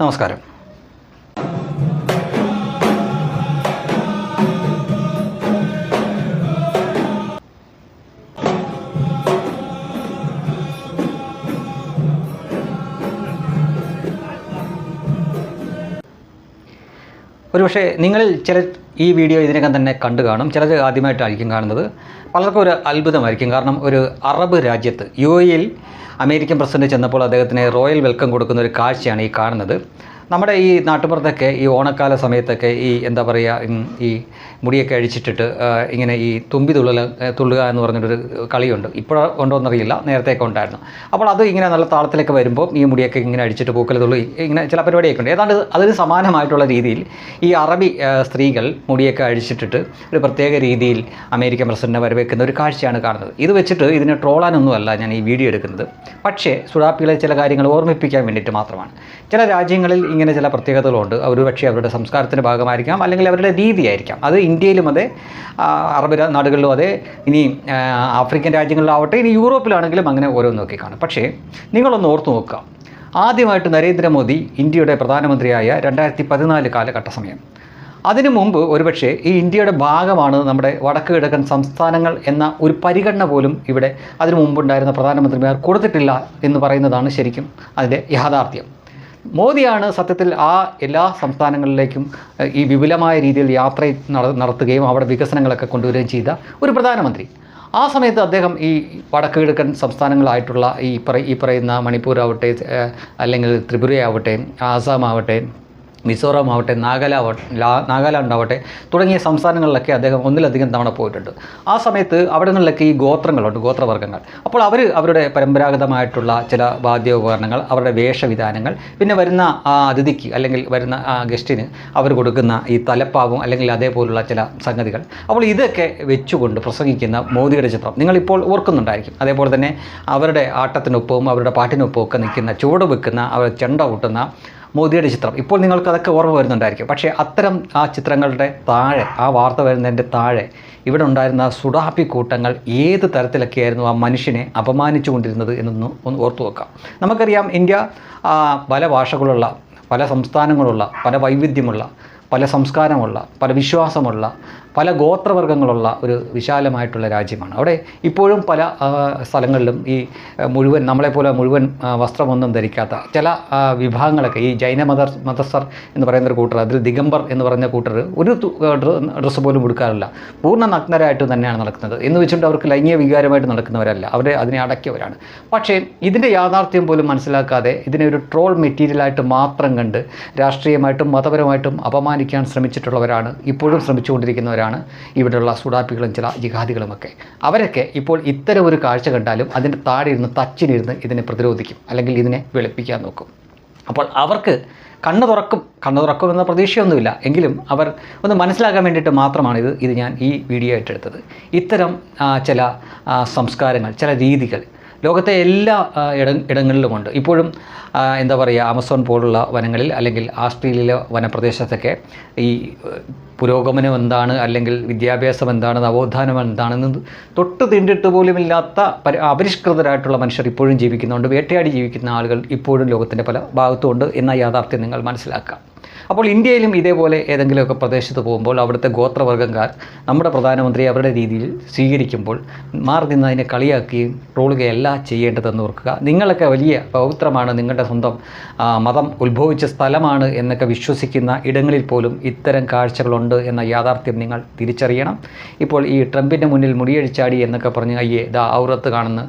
നമസ്കാരം. ഒരുപക്ഷെ നിങ്ങളിൽ ചില ഈ വീഡിയോ ഇതിനകം തന്നെ കണ്ടു കാണും. ചിലർ ആദ്യമായിട്ടായിരിക്കും കാണുന്നത്. പലർക്കും ഒരു അത്ഭുതമായിരിക്കും. കാരണം ഒരു അറബ് രാജ്യത്ത് യു എയിൽ അമേരിക്കൻ പ്രസിഡന്റ് ചെന്നപ്പോൾ അദ്ദേഹത്തിന് റോയൽ വെൽക്കം കൊടുക്കുന്ന ഒരു കാഴ്ചയാണ് ഈ കാണുന്നത്. നമ്മുടെ ഈ നാട്ടുപുറത്തൊക്കെ ഈ ഓണക്കാല സമയത്തൊക്കെ ഈ എന്താ പറയുക ഈ മുടിയൊക്കെ അഴിച്ചിട്ടിട്ട് ഇങ്ങനെ ഈ തുമ്പി തുള്ളൽ തുള്ളുക എന്ന് പറഞ്ഞൊരു കളിയുണ്ട്. ഇപ്പോൾ ഉണ്ടോ എന്നറിയില്ല നേരത്തെയൊക്കെ ഉണ്ടായിരുന്നു. അപ്പോൾ അത് ഇങ്ങനെ നല്ല താളത്തിലൊക്കെ വരുമ്പോൾ ഈ മുടിയൊക്കെ ഇങ്ങനെ അഴിച്ചിട്ട് പൂക്കൽ തുള്ളി ഇങ്ങനെ ചില പരിപാടിയൊക്കെ ഉണ്ട്. ഏതാണ്ട് അതിന് സമാനമായിട്ടുള്ള രീതിയിൽ ഈ അറബി സ്ത്രീകൾ മുടിയൊക്കെ അഴിച്ചിട്ടിട്ട് ഒരു പ്രത്യേക രീതിയിൽ അമേരിക്കൻ പ്രസിഡന്റിനെ വരവേക്കുന്ന ഒരു കാഴ്ചയാണ് കാണുന്നത്. ഇത് വെച്ചിട്ട് ഇതിനെ ട്രോളാനൊന്നുമല്ല ഞാൻ ഈ വീഡിയോ എടുക്കുന്നത്. പക്ഷേ സുഡാപ്പികളെ ചില കാര്യങ്ങൾ ഓർമ്മിപ്പിക്കാൻ വേണ്ടിയിട്ട് മാത്രമാണ്. ചില രാജ്യങ്ങളിൽ ഇങ്ങനെ ചില പ്രത്യേകതകളുണ്ട്. അവർ പക്ഷേ അവരുടെ സംസ്കാരത്തിന്റെ ഭാഗമായിരിക്കാം അല്ലെങ്കിൽ അവരുടെ രീതിയായിരിക്കാം. അത് ഇന്ത്യയിലും അതെ അറബ് നാടുകളിലും അതെ ഇനി ആഫ്രിക്കൻ രാജ്യങ്ങളിലാവട്ടെ ഇനി യൂറോപ്പിലാണെങ്കിലും അങ്ങനെ ഓരോന്നൊക്കെ കാണും. പക്ഷേ നിങ്ങളൊന്ന് ഓർത്ത് നോക്കുക. ആദ്യമായിട്ട് നരേന്ദ്രമോദി ഇന്ത്യയുടെ പ്രധാനമന്ത്രിയായ രണ്ടായിരത്തി പതിനാല് കാലഘട്ട സമയം അതിനു മുമ്പ് ഒരുപക്ഷെ ഈ ഇന്ത്യയുടെ ഭാഗമാണ് നമ്മുടെ വടക്ക് കിഴക്കൻ സംസ്ഥാനങ്ങൾ എന്ന ഒരു പരിഗണന പോലും ഇവിടെ അതിനു മുമ്പുണ്ടായിരുന്ന പ്രധാനമന്ത്രിമാർ കൊടുത്തിട്ടില്ല എന്ന് പറയുന്നതാണ് ശരിക്കും അതിന്റെ യാഥാർത്ഥ്യം. മോദിയാണ് സത്യത്തിൽ ആ എല്ലാ സംസ്ഥാനങ്ങളിലേക്കും ഈ വിപുലമായ രീതിയിൽ യാത്ര നട- നടത്തുകയും അവിടെ വികസനങ്ങളൊക്കെ കൊണ്ടുവരികയും ചെയ്ത ഒരു പ്രധാനമന്ത്രി. ആ സമയത്ത് അദ്ദേഹം ഈ വടക്ക് കിഴക്കൻ സംസ്ഥാനങ്ങളായിട്ടുള്ള ഈ പറ ഈ പറയുന്ന മണിപ്പൂർ ആവട്ടെ അല്ലെങ്കിൽ ത്രിപുരയാവട്ടെ ആസാം ആവട്ടെ മിസോറാം ആവട്ടെ നാഗാലാവട്ടെ നാഗാലാൻഡ് ആവട്ടെ തുടങ്ങിയ സംസ്ഥാനങ്ങളിലൊക്കെ അദ്ദേഹം ഒന്നിലധികം തവണ പോയിട്ടുണ്ട്. ആ സമയത്ത് അവിടങ്ങളിലൊക്കെ ഈ ഗോത്രങ്ങളുണ്ട് ഗോത്രവർഗങ്ങൾ. അപ്പോൾ അവർ അവരുടെ പരമ്പരാഗതമായിട്ടുള്ള ചില വാദ്യോപകരണങ്ങൾ അവരുടെ വേഷവിധാനങ്ങൾ പിന്നെ വരുന്ന ആ അതിഥിക്ക് അല്ലെങ്കിൽ വരുന്ന ആ ഗസ്റ്റിന് അവർ കൊടുക്കുന്ന ഈ തലപ്പാവും അല്ലെങ്കിൽ അതേപോലുള്ള ചില സംഗതികൾ. അപ്പോൾ ഇതൊക്കെ വെച്ചുകൊണ്ട് പ്രസംഗിക്കുന്ന മോദിയുടെ ചിത്രം നിങ്ങളിപ്പോൾ ഓർക്കുന്നുണ്ടായിരിക്കും. അതേപോലെ തന്നെ അവരുടെ ആട്ടത്തിനൊപ്പവും അവരുടെ പാട്ടിനൊപ്പവും ഒക്കെ നിൽക്കുന്ന ചുവട് വെക്കുന്ന അവർ ചെണ്ട കൂട്ടുന്ന മോദിയുടെ ചിത്രം. ഇപ്പോൾ നിങ്ങൾക്ക് അതൊക്കെ ഓർമ്മ വരുന്നുണ്ടായിരിക്കും. പക്ഷേ അത്തരം ആ ചിത്രങ്ങളുടെ താഴെ ആ വാർത്ത വരുന്നതിന്റെ താഴെ ഇവിടെ ഉണ്ടായിരുന്ന സുഡാപ്പി കൂട്ടങ്ങൾ ഏത് തരത്തിലൊക്കെയായിരുന്നു ആ മനുഷ്യനെ അപമാനിച്ചു കൊണ്ടിരുന്നത് എന്നൊന്ന് ഒന്ന് ഓർത്തു വെക്കാം. നമുക്കറിയാം ഇന്ത്യ പല ഭാഷകളുള്ള പല സംസ്ഥാനങ്ങളുള്ള പല വൈവിധ്യമുള്ള പല സംസ്കാരമുള്ള പല വിശ്വാസമുള്ള പല ഗോത്രവർഗങ്ങളുള്ള ഒരു വിശാലമായിട്ടുള്ള രാജ്യമാണ്. അവിടെ ഇപ്പോഴും പല സ്ഥലങ്ങളിലും ഈ മുഴുവൻ നമ്മളെപ്പോലെ മുഴുവൻ വസ്ത്രമൊന്നും ധരിക്കാത്ത ചില വിഭാഗങ്ങളൊക്കെ ഈ ജൈന മത മതസ്ഥർ എന്ന് പറയുന്ന ഒരു കൂട്ടർ അതിൽ ദിഗംബർ എന്ന് പറഞ്ഞ കൂട്ടർ ഒരു ഡ്രസ്സ് പോലും കൊടുക്കാറില്ല പൂർണ നഗ്നരായിട്ട് തന്നെയാണ് നടക്കുന്നത്. എന്ന് വെച്ചുകൊണ്ട് അവർക്ക് ലൈംഗിക വികാരമായിട്ട് നടക്കുന്നവരല്ല. അവരെ അതിനെ അടക്കിയവരാണ്. പക്ഷേ ഇതിന്റെ യാഥാർത്ഥ്യം പോലും മനസ്സിലാക്കാതെ ഇതിനെ ഒരു ട്രോൾ മെറ്റീരിയലായിട്ട് മാത്രം കണ്ട് രാഷ്ട്രീയമായിട്ടും മതപരമായിട്ടും അപമാനിക്കാൻ ശ്രമിച്ചിട്ടുള്ളവരാണ് ഇപ്പോഴും ശ്രമിച്ചുകൊണ്ടിരിക്കുന്നവരാണ്. ഇവിടെയുള്ള സുഡാപ്പികളും ചില ജിഹാദികളുമൊക്കെ. അവരൊക്കെ ഇപ്പോൾ ഇത്തരം ഒരു കാഴ്ച കണ്ടാലും അതിന്റെ താഴെ ഇരുന്ന് തച്ചിനിരുന്ന് ഇതിനെ പ്രതിരോധിക്കും. അല്ലെങ്കിൽ ഇതിനെ വെളുപ്പിക്കാൻ നോക്കും. അപ്പോൾ അവർക്ക് കണ്ണു തുറക്കും. കണ്ണ് തുറക്കുമെന്ന പ്രതീക്ഷയൊന്നുമില്ല. എങ്കിലും അവർ ഒന്ന് മനസ്സിലാക്കാൻ വേണ്ടിയിട്ട് മാത്രമാണ് ഇത് ഇത് ഞാൻ ഈ വീഡിയോ ഏറ്റെടുത്തത് ഇത്തരം ചില സംസ്കാരങ്ങൾ ചില രീതികൾ ലോകത്തെ എല്ലാ ഇട ഇടങ്ങളിലുമുണ്ട്. ഇപ്പോഴും എന്താ പറയുക ആമസോൺ പോലുള്ള വനങ്ങളിൽ അല്ലെങ്കിൽ ആസ്ട്രേലിയയിലെ വനപ്രദേശത്തൊക്കെ ഈ പുരോഗമനം എന്താണ്? അല്ലെങ്കിൽ വിദ്യാഭ്യാസം എന്താണ്? നവോത്ഥാനം എന്താണെന്ന് തൊട്ട് തിണ്ടിട്ട് പോലുമില്ലാത്ത പരി അപരിഷ്കൃതരായിട്ടുള്ള മനുഷ്യർ ഇപ്പോഴും ജീവിക്കുന്നുണ്ട്. വേട്ടയാടി ജീവിക്കുന്ന ആളുകൾ ഇപ്പോഴും ലോകത്തിന്റെ പല ഭാഗത്തുമുണ്ട് എന്ന യാഥാർത്ഥ്യം നിങ്ങൾ മനസ്സിലാക്കുക അപ്പോൾ ഇന്ത്യയിലും ഇതേപോലെ ഏതെങ്കിലുമൊക്കെ പ്രദേശത്ത് പോകുമ്പോൾ അവിടുത്തെ ഗോത്രവർഗക്കാർ നമ്മുടെ പ്രധാനമന്ത്രി അവരുടെ രീതിയിൽ സ്വീകരിക്കുമ്പോൾ മാറി നിന്ന് അതിനെ കളിയാക്കുകയും ട്രോളുകയല്ല ചെയ്യേണ്ടതെന്ന് ഓർക്കുക. നിങ്ങളൊക്കെ വലിയ പൗത്രമാണ് നിങ്ങളുടെ സ്വന്തം മതം ഉത്ഭവിച്ച സ്ഥലമാണ് എന്നൊക്കെ വിശ്വസിക്കുന്ന ഇടങ്ങളിൽ പോലും ഇത്തരം കാഴ്ചകളുണ്ട് എന്ന യാഥാർത്ഥ്യം നിങ്ങൾ തിരിച്ചറിയണം. ഇപ്പോൾ ഈ ട്രംപിന്റെ മുന്നിൽ മുടിയഴിച്ചാടി എന്നൊക്കെ പറഞ്ഞ് അയ്യേ ദാ ഔറത്ത് കാണുന്ന.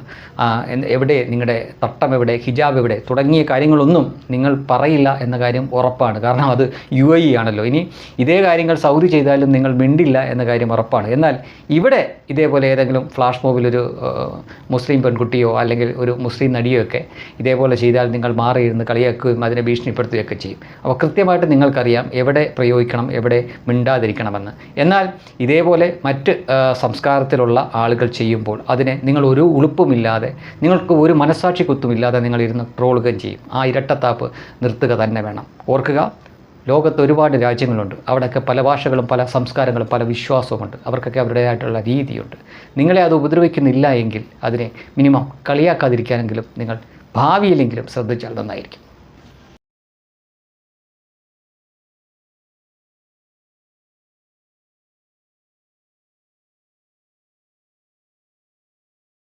എവിടെ നിങ്ങളുടെ തട്ടം എവിടെ ഹിജാബ് എവിടെ? തുടങ്ങിയ കാര്യങ്ങളൊന്നും നിങ്ങൾ പറയില്ല എന്ന കാര്യം ഉറപ്പാണ്. കാരണം അത് യു എ ഇ ആണല്ലോ. ഇനി ഇതേ കാര്യങ്ങൾ സൗദി ചെയ്താലും നിങ്ങൾ മിണ്ടില്ല എന്ന കാര്യം ഉറപ്പാണ്. എന്നാൽ ഇവിടെ ഇതേപോലെ ഏതെങ്കിലും ഫ്ലാഷ് മോബിലൊരു മുസ്ലിം പെൺകുട്ടിയോ അല്ലെങ്കിൽ ഒരു മുസ്ലിം നടിയോ ഒക്കെ ഇതേപോലെ ചെയ്താൽ നിങ്ങൾ മാറിയിരുന്ന് കളിയാക്കുകയും അതിനെ ഭീഷണിപ്പെടുത്തുകയൊക്കെ ചെയ്യും. അപ്പോൾ കൃത്യമായിട്ട് നിങ്ങൾക്കറിയാം എവിടെ പ്രയോഗിക്കണം എവിടെ മിണ്ടാതിരിക്കണമെന്ന്. എന്നാൽ ഇതേപോലെ മറ്റ് സംസ്കാരത്തിലുള്ള ആളുകൾ ചെയ്യുമ്പോൾ അതിനെ നിങ്ങൾ ഒരു ഉളുപ്പുമില്ലാതെ നിങ്ങൾക്ക് ഒരു മനസാക്ഷി കുത്തുമില്ലാതെ നിങ്ങളിരുന്ന് ട്രോളുകയും ചെയ്യും. ആ ഇരട്ടത്താപ്പ് നിർത്തുക തന്നെ വേണം. ഓർക്കുക ലോകത്ത് ഒരുപാട് രാജ്യങ്ങളുണ്ട്. അവിടെയൊക്കെ പല ഭാഷകളും പല സംസ്കാരങ്ങളും പല വിശ്വാസവുമുണ്ട്. അവർക്കൊക്കെ അവരുടേതായിട്ടുള്ള രീതിയുണ്ട്. നിങ്ങളെ അത് ഉപദ്രവിക്കുന്നില്ല എങ്കിൽ അതിനെ മിനിമം കളിയാക്കാതിരിക്കാനെങ്കിലും നിങ്ങൾ ഭാവിയിലെങ്കിലും ശ്രദ്ധിച്ചാൽ നന്നായിരിക്കും.